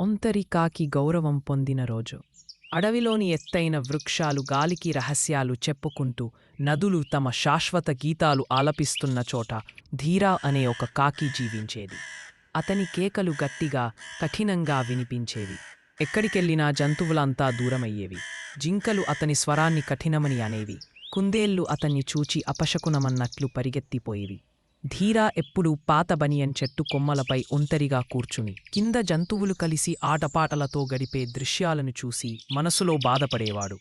ఒంతరికాకి గౌరవం పొందిన రోజు. అడవిలోని ఎత్తైన వృక్షాలు గాలికి రహస్యాలు చెప్పుకుంటూ నదులు తమ శాశ్వత గీతాలు ఆలపిస్తున్న చోట ధీరా అనే ఒక కాకి జీవించేది. అతని కేకలు గట్టిగా కఠినంగా వినిపించేవి. ఎక్కడికెళ్ళినా జంతువులంతా దూరమయ్యేవి. జింకలు అతని స్వరాన్ని కఠినమని అనేవి. కుందేళ్ళు అతన్ని చూచి అపశకునమన్నట్లు పరిగెత్తిపోయేవి. ధీరా ఎప్పుడూ పాత బనియన్ చెట్టు కొమ్మలపై ఒంటరిగా కూర్చుని కింద జంతువులు కలిసి ఆటపాటలతో గడిపే దృశ్యాలను చూసి మనసులో బాధపడేవాడు.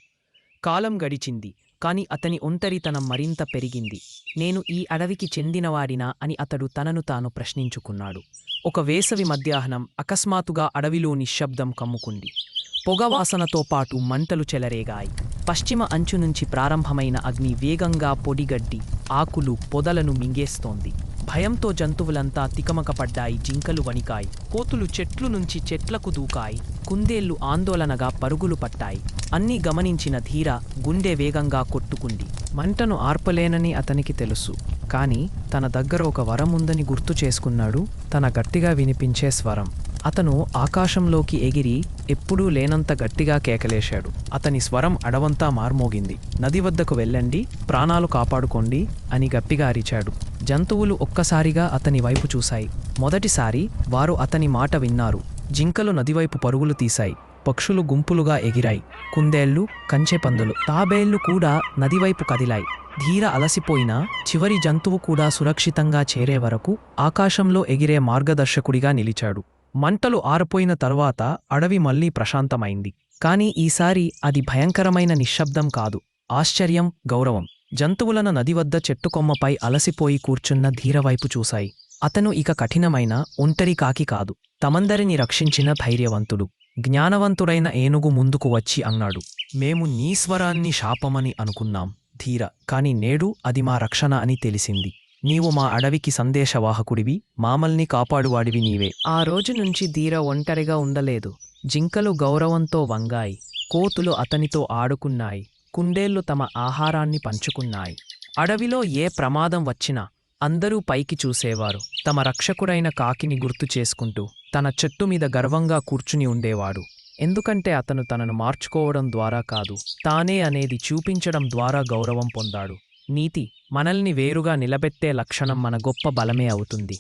కాలం గడిచింది కాని అతని ఒంటరితనం మరింత పెరిగింది. నేను ఈ అడవికి చెందినవాడినా అని అతడు తనను తాను ప్రశ్నించుకున్నాడు. ఒక వేసవి మధ్యాహ్నం అకస్మాత్తుగా అడవిలో నిశ్శబ్దం కమ్ముకుంది. పొగవాసనతో పాటు మంటలు చెలరేగాయి. పశ్చిమ అంచు నుంచి ప్రారంభమైన అగ్ని వేగంగా పొడిగడ్డి ఆకులు పొదలను మింగేస్తోంది. భయంతో జంతువులంతా తికమకపడ్డాయి. జింకలు వణికాయి. కోతులు చెట్లు నుంచి చెట్లకు దూకాయి. కుందేళ్ళు ఆందోళనగా పరుగులు పట్టాయి. అన్నీ గమనించిన ధీర గుండె వేగంగా కొట్టుకుంది. మంటను ఆర్పలేనని అతనికి తెలుసు. కాని తన దగ్గర ఒక వరం ఉందని గుర్తు చేసుకున్నాడు. తన గట్టిగా వినిపించే స్వరం. అతను ఆకాశంలోకి ఎగిరి ఎప్పుడూ లేనంత గట్టిగా కేకలేశాడు. అతని స్వరం అడవంతా మార్మోగింది. నది వద్దకు వెళ్ళండి ప్రాణాలు కాపాడుకోండి అని గప్పిగా అరిచాడు. జంతువులు ఒక్కసారిగా అతని వైపు చూశాయి. మొదటిసారి వారు అతని మాట విన్నారు. జింకలు నదివైపు పరుగులు తీశాయి. పక్షులు గుంపులుగా ఎగిరాయి. కుందేళ్ళు కంచెపందులు తాబేళ్ళు కూడా నదివైపు కదిలాయి. ధీర అలసిపోయినా చివరి జంతువు కూడా సురక్షితంగా చేరే వరకు ఆకాశంలో ఎగిరే మార్గదర్శకుడిగా నిలిచాడు. మంటలు ఆరిపోయిన తర్వాత అడవి మళ్ళీ ప్రశాంతమైంది. కాని ఈసారి అది భయంకరమైన నిశ్శబ్దం కాదు. ఆశ్చర్యం గౌరవం. జంతువులను నది వద్ద చెట్టుకొమ్మపై అలసిపోయి కూర్చున్న ధీరవైపు చూశాయి. అతను ఇక కఠినమైన ఒంటరి కాకి కాదు. తమందరిని రక్షించిన ధైర్యవంతుడు. జ్ఞానవంతుడైన ఏనుగు ముందుకు వచ్చి అన్నాడు. మేము నీ స్వరాన్ని శాపమని అనుకున్నాం ధీర. కాని నేడు అది మా రక్షణ అని తెలిసింది. నీవు మా అడవికి సందేశవాహకుడివి మామల్ని కాపాడువాడివి నీవే. ఆ రోజు నుంచి ధీర ఒంటరిగా ఉండలేదు. జింకలు గౌరవంతో వంగాయి. కోతులు అతనితో ఆడుకున్నాయి. కుండేళ్ళు తమ ఆహారాన్ని పంచుకున్నాయి. అడవిలో ఏ ప్రమాదం వచ్చినా అందరూ పైకి చూసేవారు. తమ రక్షకుడైన కాకిని గుర్తు చేసుకుంటూ తన చెట్టు మీద గర్వంగా కూర్చుని ఉండేవాడు. ఎందుకంటే అతను తనను మార్చుకోవడం ద్వారా కాదు తానే అనేది చూపించడం ద్వారా గౌరవం పొందాడు. నీతి మనల్ని వేరుగా నిలబెట్టే లక్షణం మన గొప్ప బలమే అవుతుంది.